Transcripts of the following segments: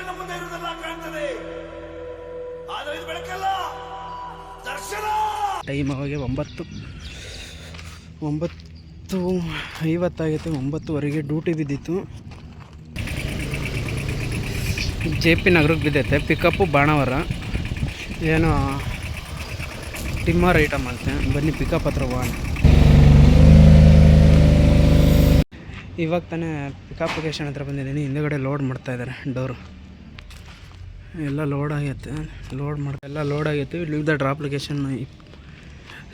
ಕಣ್ಣ ಮುಂದೆ ಇರುವುದೆಲ್ಲ ಕಾಣ್ತದೆ. ಆದರೆ ಇದು ಬೆಳಕಲ್ಲ, ದರ್ಶನ! ಟೈಮ್ ಅವಾಗ ಒಂಬತ್ತು ಒಂಬತ್ತು ಐವತ್ತಾಗೈತೆ, ಒಂಬತ್ತುವರೆಗೆ ಡ್ಯೂಟಿ ಬಿದ್ದಿತ್ತು. ಜೆ ಪಿ ನಗರಕ್ಕೆ ಬಿದ್ದೈತೆ, ಪಿಕಪ್ಪು ಬಾಣವರ. ಏನು ಟಿಮ್ಮರ್ ಐಟಮ್ ಅಂತೆ, ಬನ್ನಿ ಪಿಕಪ್ ಹತ್ರ ಹೋಗೋಣ ಇವಾಗ ತಾನೇ ಪಿಕಪ್ ಲೊಕೇಶನ್ ಹತ್ರ ಬಂದಿದ್ದೀನಿ, ಹಿಂದೆಗಡೆ ಲೋಡ್ ಮಾಡ್ತಾ ಇದ್ದಾರೆ, ಡೋರು. ಎಲ್ಲ ಲೋಡ್ ಆಗೈತೆ. ಲೋಡ್ ಮಾಡ್ತಾ ಎಲ್ಲ ಲೋಡ್ ಆಗೈತೆ. ಇಲ್ಲಿಂದ ಡ್ರಾಪ್ ಲೊಕೇಶನ್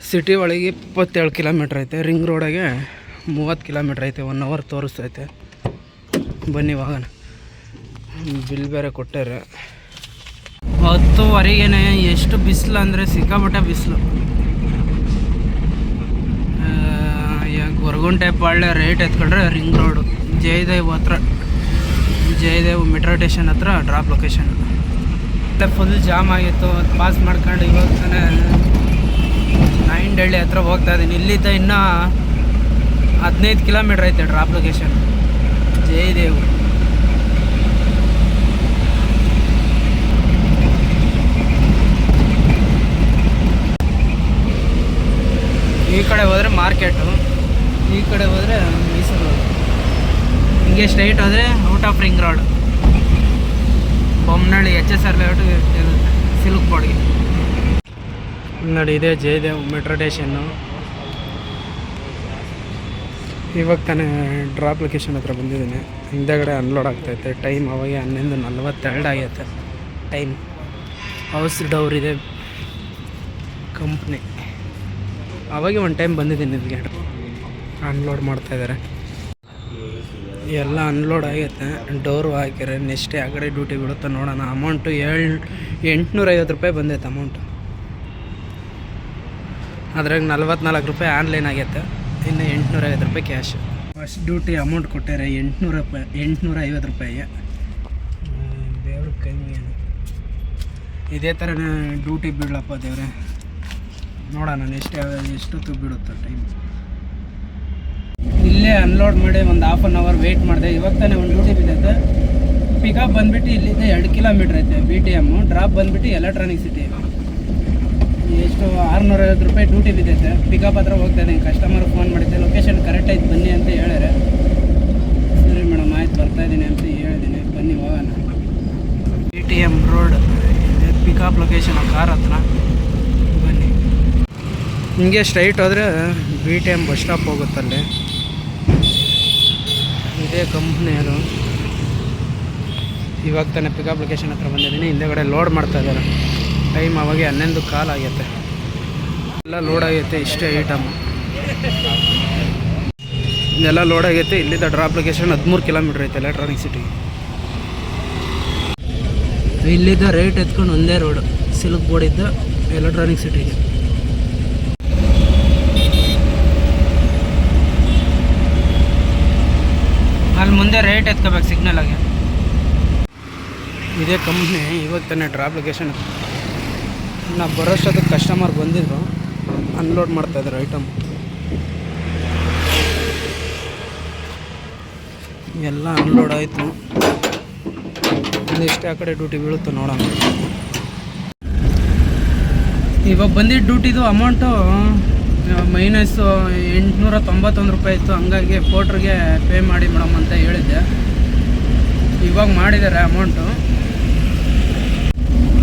ಸಿಟಿ ಒಳಗೆ ಇಪ್ಪತ್ತೇಳು ಕಿಲೋಮೀಟ್ರ್ ಐತೆ. ರಿಂಗ್ ರೋಡಾಗೆ ಮೂವತ್ತು ಕಿಲೋಮೀಟ್ರ್ ಐತೆ. ಒನ್ ಅವರ್ ತೋರಿಸ್ತೈತೆ. ಬನ್ನಿ ವಾಹನ. ಬಿಲ್ ಬೇರೆ ಕೊಟ್ಟಾರೆ. ಹತ್ತುವರೆಗೇನೆ ಎಷ್ಟು ಬಿಸಿಲು ಅಂದರೆ ಸಿಕ್ಕಾಪಟ್ಟೆ ಬಿಸಿಲು. ಹೊರಗುಂಟೆ ಪಾಳ್ಯ ರೇಟ್ ಎತ್ಕೊಂಡ್ರೆ ರಿಂಗ್ ರೋಡು ಜಯದೇವ್ ಹತ್ರ ಜಯದೇವ್ ಮೆಟ್ರೋ ಸ್ಟೇಷನ್ ಹತ್ರ ಡ್ರಾಪ್ ಲೊಕೇಶನ್ ಫುಲ್ ಜಾಮ್ ಆಗಿತ್ತು ಪಾಸ್ ಮಾಡ್ಕೊಂಡು ಇವಾಗ ತಾನೇ ನೈನ್ ಡಳ್ಳಿ ಹತ್ರ ಹೋಗ್ತಾ ಇದ್ದೀನಿ. ಇಲ್ಲಿದ್ದ ಇನ್ನೂ ಹದಿನೈದು ಕಿಲೋಮೀಟ್ರ್ ಐತೆ ಡ್ರಾಪ್ ಲೊಕೇಶನ್ ಜಯದೇವ್ ಈ ಕಡೆ ಹೋದರೆ ಮಾರ್ಕೆಟು ಈ ಕಡೆ ಹೋದರೆ ಮೈಸೂರು. ಹಿಂಗೆ ಸ್ಟ್ರೈಟ್ ಹೋದರೆ out of ring road Bommanahalli H S R layout silk ಬೋರ್ಡ್ಗೆ. ನೋಡಿ ಇದೆ ಜಯದೇವ್ ಮೆಟ್ರೋ ಸ್ಟೇಷನ್ನು. ಇವಾಗ ತಾನೇ ಡ್ರಾಪ್ ಲೊಕೇಶನ್ ಹತ್ರ ಬಂದಿದ್ದೀನಿ. ಹಿಂದೆಗಡೆ ಅನ್ಲೋಡ್ ಆಗ್ತೈತೆ. ಟೈಮ್ ಅವಾಗ ಹನ್ನೊಂದು ನಲ್ವತ್ತೆರಡು ಆಗೈತೆ. ಟೈಮ್. ಹೌಸ್ ಡೌರ್ ಇದೆ. ಕಂಪ್ನಿ. ಅವಾಗೆ ಒಂದು ಟೈಮ್ ಬಂದಿದ್ದೀನಿ ಇಲ್ಲಿಗೆ ಅನ್ಲೋಡ್ ಮಾಡ್ತಾಯಿದ್ದಾರೆ ಎಲ್ಲ ಅನ್ಲೋಡ್ ಆಗೈತೆ. ಡೋರು ಹಾಕಿರ ನೆಕ್ಸ್ಟ್ ಆ ಕಡೆ ಡ್ಯೂಟಿ ಬಿಡುತ್ತೆ ನೋಡೋಣ. ಅಮೌಂಟು ಏಳು, ಎಂಟುನೂರೈವತ್ತು ರೂಪಾಯಿ ಬಂದೈತೆ ಅಮೌಂಟು ಅದ್ರಾಗ ನಲ್ವತ್ನಾಲ್ಕು ರೂಪಾಯಿ ಆನ್ಲೈನ್ ಆಗೈತೆ. ಇನ್ನು ಎಂಟುನೂರೈವತ್ತು ರೂಪಾಯಿ ಕ್ಯಾಶ್ ಫಸ್ಟ್ ಡ್ಯೂಟಿ ಅಮೌಂಟ್ ಕೊಟ್ಟಾರೆ, ಎಂಟುನೂರ ರೂಪಾಯಿ ಎಂಟುನೂರ ಐವತ್ತು ರೂಪಾಯಿ ದೇವ್ರ ಕೈ ಇದೇ ಥರ ಡ್ಯೂಟಿ ಬಿಡಲಪ್ಪ ದೇವ್ರೆ. ನೋಡೋಣ ನೆಕ್ಸ್ಟ್ ಯಾವ ಎಷ್ಟೊತ್ತು ಬಿಡುತ್ತೆ ಟೈಮ್ ಇಲ್ಲೇ ಅನ್ಲೋಡ್ ಮಾಡಿ ಒಂದು ಹಾಫ್ ಆನ್ ಅವರ್ ವೇಟ್ ಮಾಡಿದೆ. ಇವಾಗ ತಾನೇ ಒಂದು ಡ್ಯೂಟಿ ಬಿದ್ದೈತೆ ಪಿಕಪ್ ಬಂದ್ಬಿಟ್ಟು ಇಲ್ಲಿಂದ ಎರಡು ಕಿಲೋಮೀಟ್ರ್ ಐತೆ ಬಿ ಟಿ ಎಮ್ಮು ಡ್ರಾಪ್ ಬಂದ್ಬಿಟ್ಟು ಎಲೆಕ್ಟ್ರಾನಿಕ್ ಸಿಟಿ ಎಷ್ಟು ಆರುನೂರೈವತ್ತು ರೂಪಾಯಿ ಡ್ಯೂಟಿ ಬಿದ್ದೈತೆ. ಪಿಕಪ್ ಹತ್ರ ಹೋಗ್ತಾನೆ ಕಸ್ಟಮರ್ ಫೋನ್ ಮಾಡಿದ್ದೆ. ಲೊಕೇಶನ್ ಕರೆಕ್ಟ್ ಆಯ್ತು. ಬನ್ನಿ ಅಂತ ಹೇಳ್ಯಾರೆ. ಸರಿ ಮೇಡಮ್, ಆಯ್ತು. ಬರ್ತಾ ಇದ್ದೀನಿ ಅಂತ ಹೇಳಿದ್ದೀನಿ. ಬನ್ನಿ, ಹೋಗೋಣ. B T M road pickup location car ಹತ್ರ. ಹಿಂಗೆ ಸ್ಟ್ರೈಟ್ ಹೋದರೆ B T M bus stop ಹೋಗುತ್ತಲ್ಲಿ. ಇದೇ ಕಂಪ್ನಿ ಅದು. ಇವಾಗ ತಾನೇ ಪಿಕಪ್ ಅಪ್ಲಿಕೇಶನ್ ಹತ್ರ ಬಂದಿದ್ದೀನಿ. ಹಿಂದೆಗಡೆ ಲೋಡ್ ಮಾಡ್ತಾ ಇದ್ದಾರೆ. ಟೈಮ್ ಅವಾಗೆ ಹನ್ನೊಂದು ಕಾಲ್ ಆಗೈತೆ. ಎಲ್ಲ ಲೋಡ್ ಆಗೈತೆ, ಇಷ್ಟೇ ಐಟಮ್ ಇದೆಲ್ಲ ಲೋಡ್ ಆಗೈತೆ. ಇಲ್ಲಿಂದ ಡ್ರಾಪ್ ಅಪ್ಲಿಕೇಶನ್ ಹದಿಮೂರು ಕಿಲೋಮೀಟ್ರ್ ಐತೆ ಎಲೆಕ್ಟ್ರಾನಿಕ್ ಸಿಟಿ ಇಲ್ಲಿದ್ದ ರೈಟ್ ಎತ್ಕೊಂಡು ಒಂದೇ ರೋಡ್ ಸಿಲ್ಕ್ ಬೋರ್ಡ್ ಇದ್ದ ಎಲೆಕ್ಟ್ರಾನಿಕ್ ಸಿಟಿಗೆ ಅಲ್ಲಿ ಮುಂದೆ ರೈಟ್ ಎತ್ಕೋಬೇಕು ಸಿಗ್ನಲ್ ಆಗಿ. ಇದೇ ಕಂಪ್ನಿ ಇವಾಗ ತಾನೇ ಡ್ರಾಪ್ ಲೊಕೇಶನ್ ನಾ ಬರೋಷ್ಟೊತ್ತಿಗೆ ಕಸ್ಟಮರ್ ಬಂದಿದ್ರು ಅನ್ಲೋಡ್ ಮಾಡ್ತಾ ಇದ್ದಾರೆ ಐಟಮ್ ಎಲ್ಲ ಅನ್ಲೋಡ್ ಆಯಿತು. ಇಷ್ಟೇ ಆ ಕಡೆ ಡ್ಯೂಟಿ ಬೀಳುತ್ತೆ ನೋಡೋಣ. ಇವಾಗ ಬಂದಿದ್ದ ಡ್ಯೂಟಿದು ಅಮೌಂಟು ಮೈನಸ್ಸು ಎಂಟುನೂರ ತೊಂಬತ್ತೊಂದು ರೂಪಾಯಿ ಇತ್ತು. ಹಂಗಾಗಿ ಪೋಟ್ರಿಗೆ ಪೇ ಮಾಡಿ ಮೇಡಮ್ ಅಂತ ಹೇಳಿದ್ದೆ. ಇವಾಗ ಮಾಡಿದ್ದಾರೆ ಅಮೌಂಟು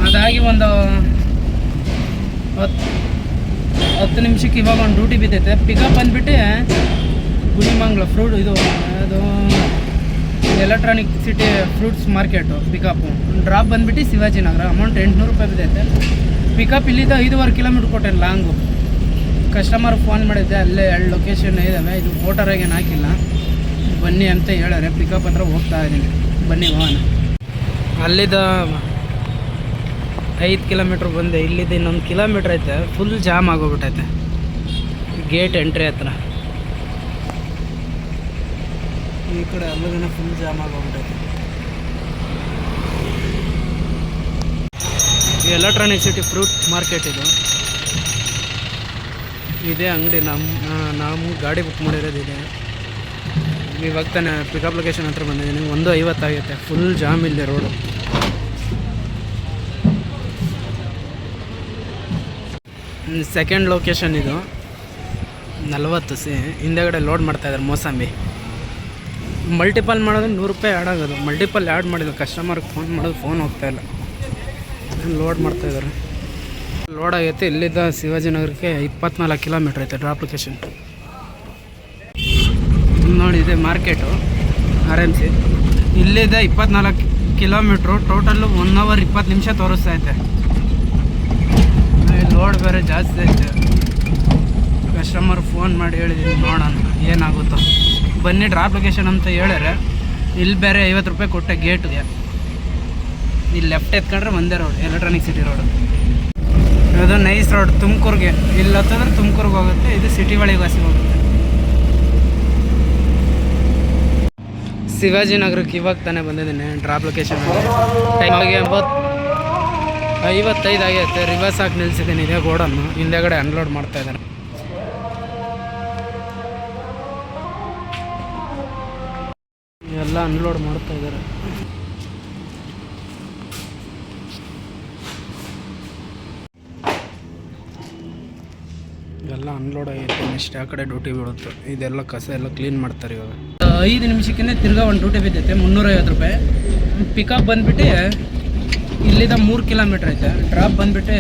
ಅದಾಗಿ ಒಂದು ಹತ್ತು ಹತ್ತು ನಿಮಿಷಕ್ಕೆ ಇವಾಗ ಒಂದು ಡ್ಯೂಟಿ ಬಿದ್ದೈತೆ. ಪಿಕಪ್ ಬಂದುಬಿಟ್ಟು ಗುಡಿಮಂಗ್ಲ ಫ್ರೂಟ್ ಇದು, ಅದು electronic city fruits market pickup drop ಬಂದುಬಿಟ್ಟು ಶಿವಾಜಿನಗರ. ಅಮೌಂಟ್ ಎಂಟುನೂರು ರೂಪಾಯಿ ಬಿದ್ದೈತೆ. ಪಿಕಪ್ ಇಲ್ಲಿದ್ದ ಐದುವರೆ ಕಿಲೋಮೀಟ್ರ್ ಕೊಟ್ಟೆ ಲಾಂಗು. ಕಸ್ಟಮರ್ ಫೋನ್ ಮಾಡಿದ್ದೆ, ಅಲ್ಲೇ ಎರಡು ಲೊಕೇಶನ್ ಇದ್ದಾವೆ ಇದು ಮೋಟರಾಗೇನು ಹಾಕಿಲ್ಲ. ಬನ್ನಿ ಅಂತ ಹೇಳಾರೆ ಪಿಕಪ್ ಹತ್ರ ಹೋಗ್ತಾ ಇದ್ದೀನಿ. ಬನ್ನಿ ವಾಹನ. ಅಲ್ಲಿದ್ದ ಐದು ಕಿಲೋಮೀಟ್ರ್ ಬಂದೆ, ಇಲ್ಲಿದ್ದ ಇನ್ನೊಂದು ಕಿಲೋಮೀಟ್ರ್ ಐತೆ ಫುಲ್ ಜಾಮ್ ಆಗೋಗ್ಬಿಟ್ಟೈತೆ. ಗೇಟ್ ಎಂಟ್ರಿ ಹತ್ರ. ಈ ಕಡೆ ಅಲ್ಲದೇ ಫುಲ್ ಜಾಮ್ ಆಗೋಗ್ಬಿಟ್ಟೈತೆ. ಎಲೆಕ್ಟ್ರಾನಿಕ್ ಸಿಟಿ ಫ್ರೂಟ್ ಮಾರ್ಕೆಟ್ ಇದು. ಇದೇ ಅಂಗಡಿ ನಮ್ಮ ನಾವು ಗಾಡಿ ಬುಕ್ ಮಾಡಿರೋದು ಇದೆ. ಇವಾಗ ತಾನೆ ಪಿಕಪ್ ಲೊಕೇಶನ್ ಹತ್ರ ಬಂದಿದ್ದೀನಿ. ಒಂದು ಐವತ್ತಾಗುತ್ತೆ ಫುಲ್ ಜಾಮ್ ಇಲ್ಲದೆ ರೋಡು ಸೆಕೆಂಡ್ ಲೊಕೇಶನ್ ಇದು. ನಲ್ವತ್ತು ಸಿ ಹಿಂದೆಗಡೆ ಲೋಡ್ ಮಾಡ್ತಾಯಿದ್ದಾರೆ ಮೋಸಂಬಿ. ಮಲ್ಟಿಪಲ್ ಮಾಡೋದು ನೂರು ರೂಪಾಯಿ ಆ್ಯಡ್ ಆಗೋದು. ಮಲ್ಟಿಪಲ್ ಆ್ಯಡ್ ಮಾಡಿಲ್ಲ ಕಸ್ಟಮರ್ಗೆ ಫೋನ್ ಮಾಡೋದು ಫೋನ್ ಹೋಗ್ತಾಯಿಲ್ಲ ಲೋಡ್ ಮಾಡ್ತಾಯಿದ್ದಾರೆ ಲೋಡ್ ಆಗೈತೆ. ಇಲ್ಲಿದ್ದ ಶಿವಾಜಿನಗರಕ್ಕೆ ಇಪ್ಪತ್ನಾಲ್ಕು ಕಿಲೋಮೀಟ್ರ್ ಐತೆ ಡ್ರಾಪ್ ಲೊಕೇಶನ್ ನೋಡಿ, ಇದೆ ಮಾರ್ಕೆಟು ಆರ್ ಎಂ ಸಿ ಇಲ್ಲಿದ್ದ ಇಪ್ಪತ್ನಾಲ್ಕು ಕಿಲೋಮೀಟ್ರು ಟೋಟಲ್ಲು ಒನ್ ಅವರ್ ಇಪ್ಪತ್ತು ನಿಮಿಷ ತೋರಿಸ್ತಾ ಐತೆ. ಲೋಡ್ ಬೇರೆ ಜಾಸ್ತಿ ಐತೆ. ಕಸ್ಟಮರ್ ಫೋನ್ ಮಾಡಿ ಹೇಳಿದ್ದೀನಿ ನೋಡೋಣ ಏನಾಗುತ್ತೋ. ಬನ್ನಿ ಡ್ರಾಪ್ ಲೊಕೇಶನ್ ಅಂತ ಹೇಳಿದ್ರೆ, ಇಲ್ಲಿ ಬೇರೆ ಐವತ್ತು ರೂಪಾಯಿ ಕೊಟ್ಟೆ ಗೇಟ್ಗೆ ಇಲ್ಲಿ ಲೆಫ್ಟ್ ಎತ್ಕೊಂಡ್ರೆ ಒಂದೇ ರೋಡ್ ಎಲೆಕ್ಟ್ರಾನಿಕ್ ಸಿಟಿ ರೋಡ್ ಇದು ನೈಸ್ ರೋಡ್ ತುಮಕೂರಿಗೆ. ಇಲ್ಲ ಹತ್ತಂದ್ರೆ ತುಮಕೂರಿಗೆ ಹೋಗುತ್ತೆ, ಇದು ಸಿಟಿ ಒಳಗೆ ವಾಸಿ ಹೋಗುತ್ತೆ. ಶಿವಾಜಿನಗರಕ್ಕೆ ಇವಾಗ ತಾನೇ ಬಂದಿದ್ದೀನಿ ಡ್ರಾಪ್ ಲೊಕೇಶನ್ ಎಂಬತ್ತು ಐವತ್ತೈದು ಆಗೈತೆ ರಿವರ್ಸ್ ಹಾಕಿ ನಿಲ್ಸಿದ್ದೀನಿ, ಇದೇ ಗೋಡನ್ನು. ಹಿಂದೆಗಡೆ ಅನ್ಲೋಡ್ ಮಾಡ್ತಾ ಇದ್ದಾರೆ. ಎಲ್ಲ ಅನ್ಲೋಡ್ ಮಾಡ್ತಾ ಇದ್ದಾರೆ. ಎಲ್ಲ ಅನ್ಲೋಡ್ ಆಗೈತೆ ನೆಕ್ಸ್ಟ್ ಆ ಕಡೆ ಡ್ಯೂಟಿ ಬೀಳುತ್ತೆ. ಇದೆಲ್ಲ ಕಸ ಎಲ್ಲ ಕ್ಲೀನ್ ಮಾಡ್ತಾರೆ ಇವಾಗ. ಐದು ನಿಮಿಷಕ್ಕೆ ತಿರ್ಗಾ ಒಂದು ಡ್ಯೂಟಿ ಬಿದ್ದೈತೆ ಮುನ್ನೂರೈವತ್ತು ರೂಪಾಯಿ. ಪಿಕಪ್ ಬಂದ್ಬಿಟ್ಟು ಇಲ್ಲಿಂದ ಮೂರು ಕಿಲೋಮೀಟ್ರ್ ಐತೆ. ಡ್ರಾಪ್ ಬಂದ್ಬಿಟ್ಟು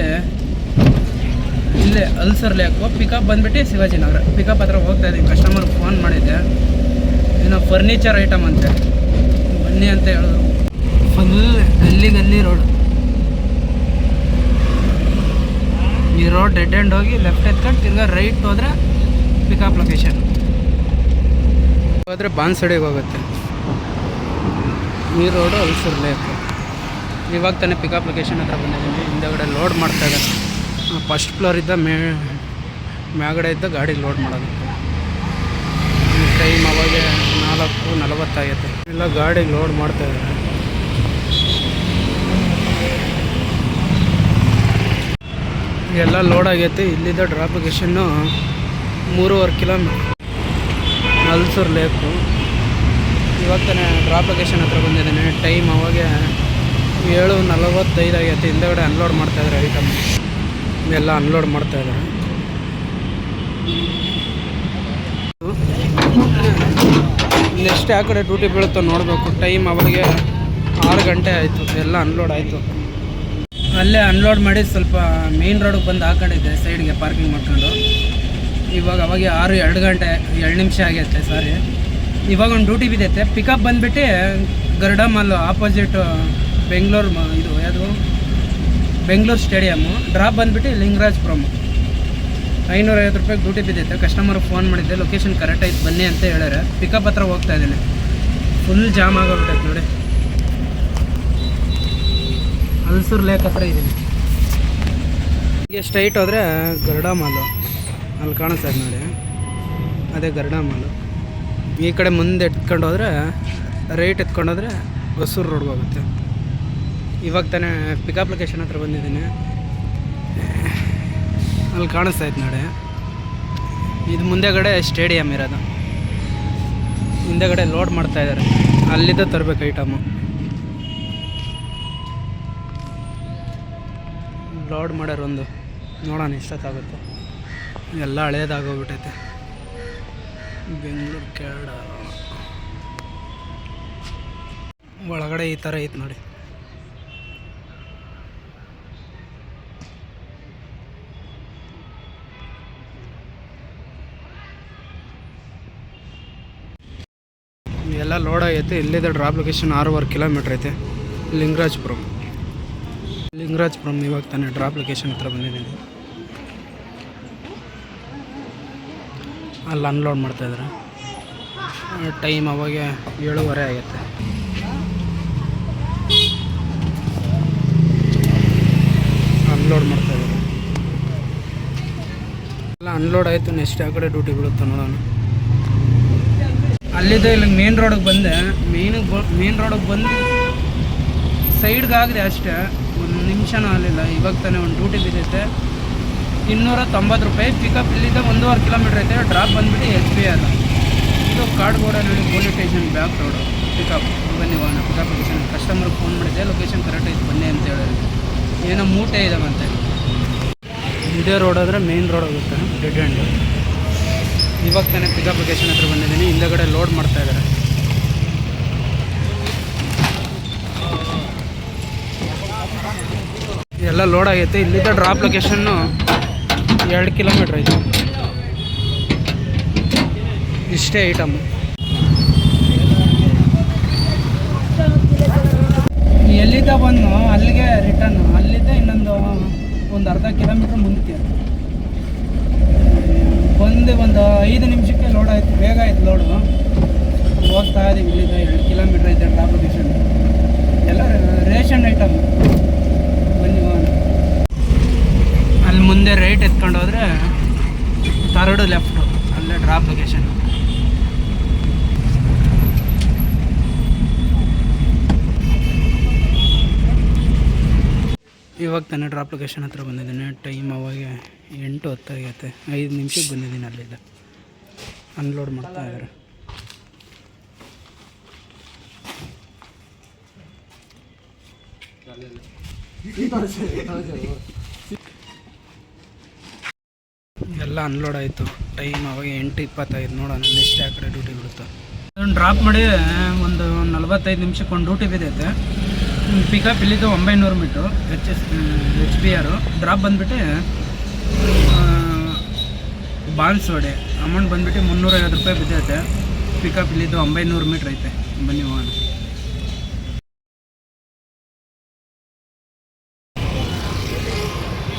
ಇಲ್ಲೇ ಅಲ್ಸರ್ ಲೇಕು ಪಿಕಪ್ ಬಂದ್ಬಿಟ್ಟು ಶಿವಾಜಿನಗರ. ಪಿಕಪ್ ಹತ್ರ ಹೋಗ್ತಾ ಇದ್ದೀನಿ ಕಸ್ಟಮರ್ ಫೋನ್ ಮಾಡಿದ್ದೆ. ಏನೋ ಫರ್ನಿಚರ್ ಐಟಮ್ ಅಂತೆ. ಬನ್ನಿ ಅಂತ ಹೇಳಿದ್ರು. ಫುಲ್ ಗಲ್ಲಿ ಗಲ್ಲಿ ರೋಡ್ ರೋಡ್ ಡೆಡ್ ಆ್ಯಂಡ್ ಹೋಗಿ ಲೆಫ್ಟ್ ಎತ್ಕೊಂಡು ತಿರ್ಗಾ ರೈಟ್ ಹೋದ್ರೆ ಪಿಕಪ್ ಲೊಕೇಶನ್ ಹೋದರೆ ಬಾನ್ಸಡಿಗೆ ಹೋಗುತ್ತೆ. ಈ ರೋಡು ಹಲ್ಸೂರು ಲೇಕು ಇವಾಗ ತಾನೇ ಪಿಕಪ್ ಲೊಕೇಶನ್ ಹತ್ರ ಬಂದಿದ್ದೀನಿ. ಹಿಂದೆಗಡೆ ಲೋಡ್ ಮಾಡ್ತಾ ಇದ್ದಾರೆ. ಫಸ್ಟ್ ಫ್ಲೋರ್ ಇದ್ದ ಮೇ ಮ್ಯಾಗಡೆ ಇದ್ದ ಗಾಡಿಗೆ ಲೋಡ್ ಮಾಡೋದು. ಟೈಮ್ ಅವಾಗೆ ನಾಲ್ಕು ನಲವತ್ತಾಗೈತೆ ಇಲ್ಲ ಗಾಡಿಗೆ ಲೋಡ್ ಮಾಡ್ತಾ ಇದ್ದಾರೆ. ಎಲ್ಲ ಲೋಡ್ ಆಗೈತೆ. ಇಲ್ಲಿದ್ದ ಡ್ರಾಪ್ ಲೊಕೇಶನ್ನು ಮೂರುವರೆ ಕಿಲೋಮೀಟ್ರ್ ನಲ್ಸೂರು ಲೇಕು ಇವಾಗ ತಾನೇ ಡ್ರಾಪ್ ಲೊಕೇಶನ್ ಹತ್ರ ಬಂದಿದ್ದೇನೆ. ಟೈಮ್ ಅವಾಗ ಏಳು ನಲವತ್ತೈದು ಆಗೈತೆ. ಹಿಂದೆಗಡೆ ಅನ್ಲೋಡ್ ಮಾಡ್ತಾಯಿದ್ದಾರೆ ಐಟಮ್ ಎಲ್ಲ ಅನ್ಲೋಡ್ ಮಾಡ್ತಾಯಿದ್ದಾರೆ ನೆಕ್ಸ್ಟ್ ಆ ಕಡೆ ಡ್ಯೂಟಿ ಬೀಳುತ್ತೋ ನೋಡಬೇಕು. ಟೈಮ್ ಅವಾಗೆ ಆರು ಗಂಟೆ ಆಯಿತು. ಎಲ್ಲ ಅನ್ಲೋಡ್ ಆಯಿತು. ಅಲ್ಲೇ ಅನ್ಲೋಡ್ ಮಾಡಿ ಸ್ವಲ್ಪ ಮೇನ್ ರೋಡಿಗೆ ಬಂದು ಹಾಕೊಂಡಿದ್ದೆ ಸೈಡ್ಗೆ ಪಾರ್ಕಿಂಗ್ ಮಾಡ್ಕೊಂಡು. ಇವಾಗ ಅವಾಗ ಆರು, ಎರಡು ಗಂಟೆ, ಎರಡು ನಿಮಿಷ ಆಗೈತೆ ಸಾರಿ. ಇವಾಗ ಒಂದು ಡ್ಯೂಟಿ ಬಿದ್ದೈತೆ. ಪಿಕಪ್ ಬಂದುಬಿಟ್ಟು ಗರುಡ ಮಾಲ್ ಆಪೋಸಿಟ್ ಬೆಂಗಳೂರು ಇದು ಯಾವುದು? ಬೆಂಗಳೂರು ಸ್ಟೇಡಿಯಮ್ಮು ಡ್ರಾಪ್ ಬಂದ್ಬಿಟ್ಟು ಲಿಂಗರಾಜಪುರಮ್ ಐನೂರೈವತ್ತು ರೂಪಾಯಿ ಡ್ಯೂಟಿ ಬಿದ್ದೈತೆ. ಕಸ್ಟಮರ್ ಫೋನ್ ಮಾಡಿದ್ದೆ. ಲೊಕೇಶನ್ ಕರೆಕ್ಟಾಗಿ ಬನ್ನಿ ಅಂತ ಹೇಳ್ಯಾರೆ. ಪಿಕಪ್ ಹತ್ರ ಹೋಗ್ತಾ ಇದ್ದೀನಿ. ಫುಲ್ ಜಾಮ್ ಆಗೋಗ್ಬಿಟ್ಟೈತೆ ನೋಡಿ. ಹಲ್ಸೂರು ಲೇಕ್ ಹತ್ರ ಇದ್ದೀನಿ ಹೀಗೆ ಸ್ಟ್ರೈಟ್ ಹೋದರೆ ಗರುಡ ಮಾಲು. ಅಲ್ಲಿ ಕಾಣಿಸ್ತದೆ ನೋಡಿ. ಅದೇ ಗರುಡ ಮಾಲು. ಈ ಕಡೆ ಮುಂದೆ ಎತ್ಕೊಂಡು ಹೋದರೆ ರೈಟ್ ಎತ್ಕೊಂಡೋದ್ರೆ ಹೊಸೂರು ರೋಡ್ಗೆ ಹೋಗುತ್ತೆ. ಇವಾಗ ತಾನೇ ಪಿಕಪ್ ಲೊಕೇಶನ್ ಹತ್ರ ಬಂದಿದ್ದೀನಿ. ಅಲ್ಲಿ ಕಾಣಿಸ್ತಾ ಇತ್ತು ನೋಡಿ. ಇದು ಮುಂದೆಗಡೆ ಸ್ಟೇಡಿಯಂ ಇರೋದು. ಹಿಂದೆಗಡೆ ಲೋಡ್ ಮಾಡ್ತಾ ಇದ್ದಾರೆ. ಅಲ್ಲಿದ್ದ ತರಬೇಕು ಐಟಮು ಲೋಡ್ ಮಾಡ್ಯಾರ ಒಂದು ನೋಡೋಣ ಎಷ್ಟೊತ್ತಾಗುತ್ತೆ ಎಲ್ಲ ಹಳೇದಾಗೋಗ್ಬಿಟ್ಟೈತೆ. ಬೆಂಗಳೂರು ಕ್ಯಾಡ ಒಳಗಡೆ ಈ ಥರ ಐತೆ ನೋಡಿ. ಎಲ್ಲ ಲೋಡ್ ಆಗೈತೆ. ಇಲ್ಲಿದೆ ಡ್ರಾಪ್ ಲೊಕೇಶನ್ ಆರೂವರೆ ಕಿಲೋಮೀಟ್ರ್ ಐತೆ. ಲಿಂಗರಾಜಪುರಂ. ಲಿಂಗರಾಜಪುರಂ ಇವಾಗ ತಾನೇ ಡ್ರಾಪ್ ಲೊಕೇಶನ್ ಹತ್ರ ಬಂದಿದ್ದೀನಿ. ಅಲ್ಲಿ ಅನ್ಲೋಡ್ ಮಾಡ್ತಾಯಿದ್ದಾರೆ ಟೈಮ್ ಅವಾಗ ಏಳುವರೆ ಆಗುತ್ತೆ. ಅನ್ಲೋಡ್ ಮಾಡ್ತಾಯಿದ್ದಾರೆ ಎಲ್ಲ ಅನ್ಲೋಡ್ ಆಯಿತು ನೆಕ್ಸ್ಟ್ ಆ ಕಡೆ ಡ್ಯೂಟಿ ಬಿಡುತ್ತೆ ನೋಡೋಣ. ಅಲ್ಲಿದ್ದ ಇಲ್ಲಿ ಮೇನ್ ರೋಡಿಗೆ ಬಂದೆ. ಮೇನಿಗೆ ಮೇನ್ ರೋಡಿಗೆ ಬಂದು ಸೈಡ್ಗೆ ಆಗಿದೆ ಅಷ್ಟೇ. ಒಂದು ನಿಮಿಷನೂ ಆಗಲಿಲ್ಲ. ಇವಾಗ ತಾನೇ ಒಂದು ಡ್ಯೂಟಿ ಬಿದ್ದೈತೆ. ಇನ್ನೂರ ತೊಂಬತ್ತು ರೂಪಾಯಿ ಪಿಕಪ್ ಇಲ್ಲಿದ್ದ ಒಂದೂವರೆ ಕಿಲೋಮೀಟ್ರ್ ಐತೆ. ಡ್ರಾಪ್ ಬಂದುಬಿಟ್ಟು ಎಚ್ ಬಿ ಅಲ್ಲ ಇದು ಕಾಡ್ಗೋಡಲ್ಲಿ police station back road pickup ಬನ್ನಿ ಹೋಗೋಣ ಪಿಕಪ್ ಲೊಕೇಶನ್ ಕಸ್ಟಮರ್ಗೆ ಫೋನ್ ಮಾಡಿದೆ ಲೊಕೇಶನ್ ಕರೆಕ್ಟ್ ಐತೆ, ಬನ್ನಿ ಅಂತ ಹೇಳಿದ್ರು. ಏನೋ ಮೂಟೆ ಇದಾವಂತೆ. ಇದೇ ರೋಡ್ ಆದರೆ ಮೇನ್ ರೋಡ್ ಹೋಗುತ್ತೆ ಡೆಡ್ ಎಂಡ್ ಇವಾಗ ತಾನೇ ಪಿಕಪ್ ಲೊಕೇಶನ್ ಹತ್ರ ಬಂದಿದ್ದೀನಿ. ಹಿಂದೆಗಡೆ ಲೋಡ್ ಮಾಡ್ತಾ ಇದ್ದಾರೆ. ಲೋಡ್ ಆಗೈತೆ. ಇಲ್ಲಿದ್ದ ಡ್ರಾಪ್ ಲೊಕೇಶನ್ನು ಎರಡು ಕಿಲೋಮೀಟ್ರ್ ಐತೆ. ಇಷ್ಟೇ ಐಟಮ್ ಎಲ್ಲಿದ್ದ ಬಂದು ಅಲ್ಲಿಗೆ ರಿಟರ್ನ್ ಅಲ್ಲಿದ್ದ ಇನ್ನೊಂದು ಒಂದು ಅರ್ಧ ಕಿಲೋಮೀಟ್ರ್ ಮುಂದೆ. ಬಂದು ಒಂದು ಐದು ನಿಮಿಷಕ್ಕೆ ಲೋಡ್ ಆಯ್ತು ಬೇಗ ಆಯ್ತು ಲೋಡು ಹೋಗ್ತಾ ಇದೀವಿ ಇಲ್ಲಿಂದ ಎರಡು ಕಿಲೋಮೀಟ್ರ್ ಐತೆ ಡ್ರಾಪ್ ಲೊಕೇಶನ್ ಎಲ್ಲ ರೇಷನ್ ಐಟಮ್ ಬನ್ನಿ ಹೋಗೋಣ. ಅಲ್ಲಿ ಮುಂದೆ ರೈಟ್ ಎತ್ಕೊಂಡು ಹೋದ್ರೆ ತರ್ಡು ಲೆಫ್ಟು ಅಲ್ಲೇ ಡ್ರಾಪ್ ಲೊಕೇಶನ್ ಇವಾಗ ಕನ್ನಡ ಡ್ರಾಪ್ ಲೊಕೇಶನ್ ಹತ್ರ ಬಂದಿದ್ದೀನಿ. ಟೈಮ್ ಅವಾಗ ಎಂಟು ಹೊತ್ತಾಗೈತೆ. ಐದು ನಿಮಿಷಕ್ಕೆ ಬಂದಿದ್ದೀನಿ ಅಲ್ಲಿಂದ. ಅನ್ಲೋಡ್ ಮಾಡ್ತಾ ಇದ್ದಾರೆ. ಎಲ್ಲ ಅನ್ಲೋಡ್ ಆಯಿತು. ಟೈಮ್ ಅವಾಗ ಎಂಟು ಇಪ್ಪತ್ತೈದು. ನೋಡೋಣ ನೆಕ್ಸ್ಟ್ ಆ ಕಡೆ ಡ್ಯೂಟಿ ಬಿಡುತ್ತೆ ಅದನ್ನು ಡ್ರಾಪ್ ಮಾಡಿ ಒಂದು ನಲ್ವತ್ತೈದು ನಿಮಿಷಕ್ಕೆ ಒಂದು ಡ್ಯೂಟಿ ಬಿದ್ದೈತೆ. ಪಿಕಪ್ ಇಲ್ಲಿದ್ದು ಒಂಬೈನೂರು metre H S H P R drop ಬಂದುಬಿಟ್ಟು ಬಾನ್ಸೋಡೆ ಅಮೌಂಟ್ ಬಂದುಬಿಟ್ಟು ಮುನ್ನೂರೈವತ್ತು ರೂಪಾಯಿ ಬಿದ್ದೈತೆ. ಪಿಕಪ್ ಇಲ್ಲಿದ್ದು ಒಂಬೈನೂರು ಮೀಟ್ರ್ ಐತೆ. ಬನ್ನಿ ಹೋಗೋಣ.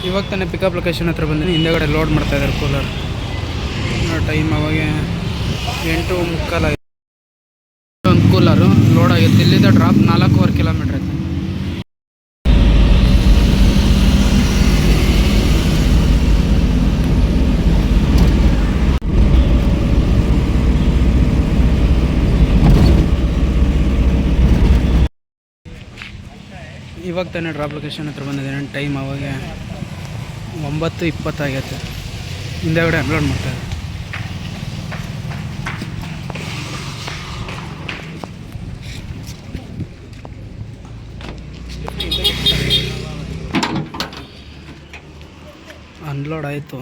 ಇವಾಗ ತಾನೇ ಪಿಕಪ್ ಲೊಕೇಶನ್ ಹತ್ರ ಬಂದಿನಿ. ಹಿಂದೆಗಡೆ ಲೋಡ್ ಮಾಡ್ತಾ ಇದ್ದಾರೆ ಕೂಲರ್ ಟೈಮ್ ಅವಾಗ ಎಂಟು ಮುಕ್ಕಾಲು ಒಂದು ಕೂಲರು ಲೋಡ್ ಆಗಿತ್ತು. ಇಲ್ಲಿಂದ ಡ್ರಾಪ್ ನಾಲ್ಕೂವರೆ ಕಿಲೋಮೀಟ್ರ್ ಐತೆ ಇವಾಗ ತಾನೇ ಡ್ರಾಪ್ ಲೊಕೇಶನ್ ಹತ್ರ ಬಂದಿದ್ದೀನಿ ಟೈಮ್ ಅವಾಗ ಒಂಬತ್ತು ಇಪ್ಪತ್ತಾಗೈತೆ ಹಿಂದೆಗಡೆ ಅಪ್ಲೋಡ್ ಮಾಡ್ತಾರೆ. ಅನ್ಲೋಡ್ ಆಯಿತು.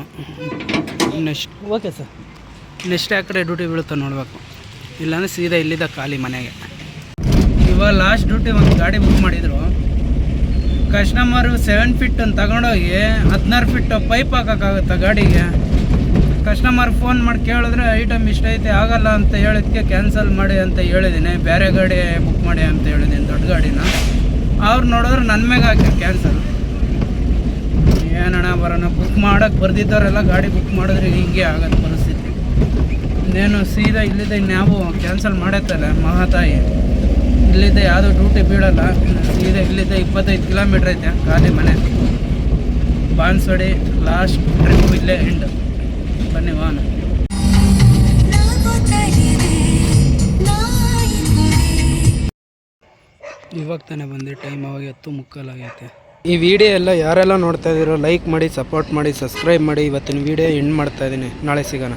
ನೆಕ್ಸ್ಟ್ ಓಕೆ ಸರ್ ನೆಕ್ಸ್ಟ್ ಆ ಕಡೆ ಡ್ಯೂಟಿ ಬೀಳುತ್ತೆ ನೋಡಬೇಕು. ಇಲ್ಲಾಂದರೆ ಸೀದಾ ಇಲ್ಲಿದ್ದ ಖಾಲಿ ಮನೆಗೆ. ಇವಾಗ ಲಾಸ್ಟ್ ಡ್ಯೂಟಿ ಒಂದು ಗಾಡಿ ಬುಕ್ ಮಾಡಿದ್ರು. ಕಸ್ಟಮರು ಸೆವೆನ್ ಫಿಟ್ ಅಂತ ತಗೊಂಡೋಗಿ ಹದಿನಾರು ಫಿಟ್ ಪೈಪ್ ಹಾಕೋಕ್ಕಾಗುತ್ತೆ ಗಾಡಿಗೆ? ಕಸ್ಟಮರ್ ಫೋನ್ ಮಾಡಿ ಕೇಳಿದ್ರೆ ಐಟಮ್ ಇಷ್ಟ ಐತೆ ಆಗಲ್ಲ ಅಂತ ಹೇಳಿದ್ಕೆ ಕ್ಯಾನ್ಸಲ್ ಮಾಡಿ ಅಂತ ಹೇಳಿದ್ದೀನಿ. ಬೇರೆ ಗಾಡಿ ಬುಕ್ ಮಾಡಿ ಅಂತ ಹೇಳಿದ್ದೀನಿ ದೊಡ್ಡ ಗಾಡಿನ. ಅವ್ರು ನೋಡಿದ್ರೆ ನನ್ನ ಮೇಲೆ ಹಾಕಿ ಕ್ಯಾನ್ಸಲ್ ಏನಣ್ಣ ಬರೋಣ ಬುಕ್ ಮಾಡೋಕ್ಕೆ ಬರ್ದಿದ್ದವರೆಲ್ಲ ಗಾಡಿ ಬುಕ್ ಮಾಡಿದ್ರೆ ಹಿಂಗೆ ಆಗೋದು ಪರಿಸ್ಥಿತಿ. ಇನ್ನೇನು ಸೀದಾ ಇಲ್ಲಿದ್ದ ಇನ್ಯಾವು ಕ್ಯಾನ್ಸಲ್ ಮಾಡೈತಲ್ಲ ಮಹಾತಾಯಿ. ಇಲ್ಲಿದ್ದ ಯಾವುದೋ ಡ್ಯೂಟಿ ಬೀಳಲ್ಲ. ಸೀದಾ ಇಲ್ಲಿಂದ ಇಪ್ಪತ್ತೈದು ಕಿಲೋಮೀಟ್ರ್ ಐತೆ, ಖಾಲಿ ಮನೆ. ಬಾನ್ಸೋಡಿ ಲಾಸ್ಟ್ ಟ್ರಿಪ್ ಇಲ್ಲೇ ಎಂಡ್ ಬನ್ನಿ ವಾನ ಇವಾಗ ತಾನೇ ಬಂದೆ ಟೈಮ್ ಅವಾಗ ಎತ್ತು ಮುಕ್ಕಲಾಗೈತೆ ಈ ವಿಡಿಯೋ ಎಲ್ಲ ಯಾರೆಲ್ಲ ನೋಡ್ತಾ ಇದ್ದೀರೋ ಲೈಕ್ ಮಾಡಿ ಸಪೋರ್ಟ್ ಮಾಡಿ ಸಬ್ಸ್ಕ್ರೈಬ್ ಮಾಡಿ. ಇವತ್ತಿನ ವಿಡಿಯೋ ಎಂಡ್ ಮಾಡ್ತಾ ಇದ್ದೀನಿ. ನಾಳೆ ಸಿಗೋಣ.